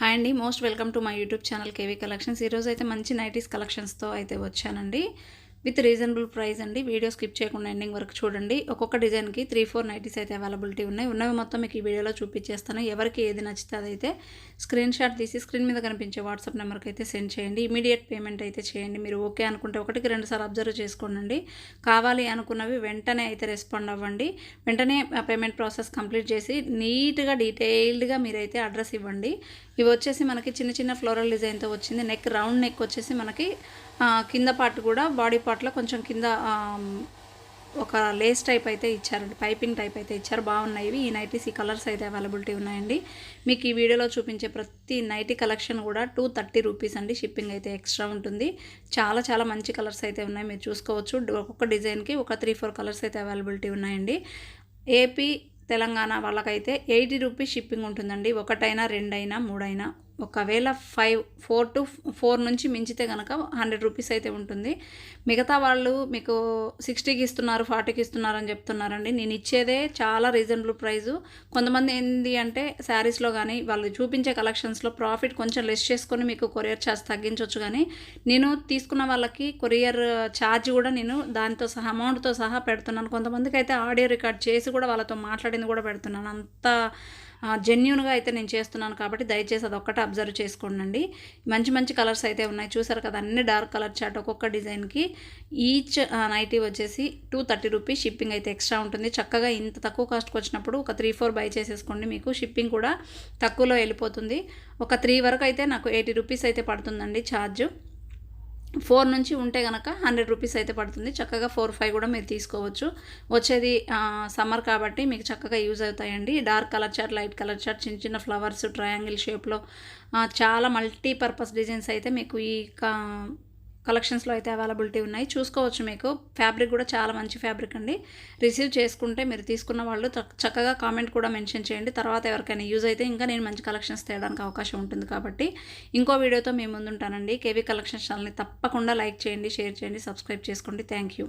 Hi అండి. Most welcome to my YouTube channel KV collections. ఈరోజు అయితే మంచి నైటీస్ కలెక్షన్స్తో అయితే వచ్చానండి. విత్ రీజనబుల్ ప్రైస్ అండి. వీడియో స్కిప్ చేయకుండా ఎండింగ్ వరకు చూడండి. ఒక్కొక్క డిజైన్కి త్రీ ఫోర్ నైటీస్ అయితే అవైలబిలిటీ ఉన్నాయి. ఉన్నవి మొత్తం మీకు ఈ వీడియోలో చూపించేస్తాను. ఎవరికి ఏది నచ్చితే అదైతే స్క్రీన్ షాట్ తీసి స్క్రీన్ మీద కనిపించే వాట్సాప్ నెంబర్కి అయితే సెండ్ చేయండి. ఇమీడియట్ పేమెంట్ అయితే చేయండి. మీరు ఓకే అనుకుంటే ఒకటికి రెండు సార్లు అబ్జర్వ్ చేసుకోండి కావాలి అనుకున్నవి వెంటనే అయితే రెస్పాండ్ అవ్వండి. వెంటనే పేమెంట్ ప్రాసెస్ కంప్లీట్ చేసి నీట్గా డీటెయిల్డ్గా మీరైతే అడ్రస్ ఇవ్వండి. ఇవి వచ్చేసి మనకి చిన్న చిన్న ఫ్లోరల్ డిజైన్తో వచ్చింది. నెక్ రౌండ్ నెక్ వచ్చేసి మనకి కింద పార్ట్ కూడా బాడీ పార్ట్లో కొంచెం కింద ఒక లేస్ టైప్ అయితే ఇచ్చారండి పైపింగ్ టైప్ అయితే ఇచ్చారు. బాగున్నాయి ఇవి. ఈ నైటీస్ ఈ కలర్స్ అయితే అవైలబిలిటీ ఉన్నాయండి. మీకు ఈ వీడియోలో చూపించే ప్రతి నైటీ కలెక్షన్ కూడా టూ థర్టీ రూపీస్ అండి. షిప్పింగ్ అయితే ఎక్స్ట్రా ఉంటుంది. చాలా చాలా మంచి కలర్స్ అయితే ఉన్నాయి. మీరు చూసుకోవచ్చు. ఒక్కొక్క డిజైన్కి ఒక త్రీ ఫోర్ కలర్స్ అయితే అవైలబిలిటీ ఉన్నాయండి. ఏపీ తెలంగాణ వాళ్ళకైతే ఎయిటీ రూపీస్ షిప్పింగ్ ఉంటుందండి. ఒకటైనా రెండైనా మూడైనా. ఒకవేళ ఫైవ్ ఫోర్ టు ఫోర్ నుంచి మించితే కనుక హండ్రెడ్ రూపీస్ అయితే ఉంటుంది. మిగతా వాళ్ళు మీకు సిక్స్టీకి ఇస్తున్నారు ఫార్టీకి ఇస్తున్నారు అని చెప్తున్నారండి. నేను ఇచ్చేదే చాలా రీజనబుల్ ప్రైజు కొంతమంది ఏంటి అంటే శారీస్లో కానీ వాళ్ళు చూపించే కలెక్షన్స్లో ప్రాఫిట్ కొంచెం లెస్ చేసుకొని మీకు కొరియర్ ఛార్జ్ తగ్గించవచ్చు కానీ నేను తీసుకున్న వాళ్ళకి కొరియర్ ఛార్జ్ కూడా నేను దానితో సహా అమౌంట్తో సహా పెడుతున్నాను. కొంతమందికి అయితే ఆడియో రికార్డ్ చేసి కూడా వాళ్ళతో మాట్లాడింది కూడా పెడుతున్నాను. అంత జెన్యున్గా అయితే నేను చేస్తున్నాను కాబట్టి దయచేసి అది ఒక్కటే అబ్జర్వ్ చేసుకోండి మంచి మంచి కలర్స్ అయితే ఉన్నాయి. చూసారు కదా అన్ని డార్క్ కలర్ చాట్ ఒక్కొక్క డిజైన్కి ఈచ్ నైటీ వచ్చేసి టూ థర్టీ రూపీస్ షిప్పింగ్ అయితే ఎక్స్ట్రా ఉంటుంది. చక్కగా ఇంత తక్కువ కాస్ట్కి వచ్చినప్పుడు ఒక త్రీ ఫోర్ బై చేసేసుకోండి మీకు. షిప్పింగ్ కూడా తక్కువలో వెళ్ళిపోతుంది. ఒక త్రీ వరకు అయితే నాకు ఎయిటీ రూపీస్ అయితే పడుతుందండి ఛార్జ్ ఫోర్ నుంచి ఉంటే కనుక హండ్రెడ్ రూపీస్ అయితే పడుతుంది. చక్కగా ఫోర్ ఫైవ్ కూడా మీరు తీసుకోవచ్చు. వచ్చేది సమ్మర్ కాబట్టి మీకు చక్కగా యూజ్ అవుతాయండి. Dark colour chart light colour chart చిన్న చిన్న ఫ్లవర్స్ ట్రయాంగిల్ షేప్లో చాలా మల్టీపర్పస్ డిజైన్స్ అయితే మీకు ఈ కలెక్షన్స్లో అయితే అవైలబిలిటీ ఉన్నాయి. చూసుకోవచ్చు మీకు. ఫ్యాబ్రిక్ కూడా చాలా మంచి ఫ్యాబ్రిక్ అండి. రిసీవ్ చేసుకుంటే మీరు తీసుకున్న వాళ్ళు చక్కగా కామెంట్ కూడా మెన్షన్ చేయండి. తర్వాత ఎవరికైనా యూజ్ అయితే ఇంకా నేను మంచి కలెక్షన్స్ తేయడానికి అవకాశం ఉంటుంది కాబట్టి. ఇంకో వీడియోతో మేము ముందుంటానండి. కేవీ కలెక్షన్స్ ఛానల్ని తప్పకుండా లైక్ చేయండి షేర్ చేయండి సబ్స్క్రైబ్ చేసుకోండి. Thank you.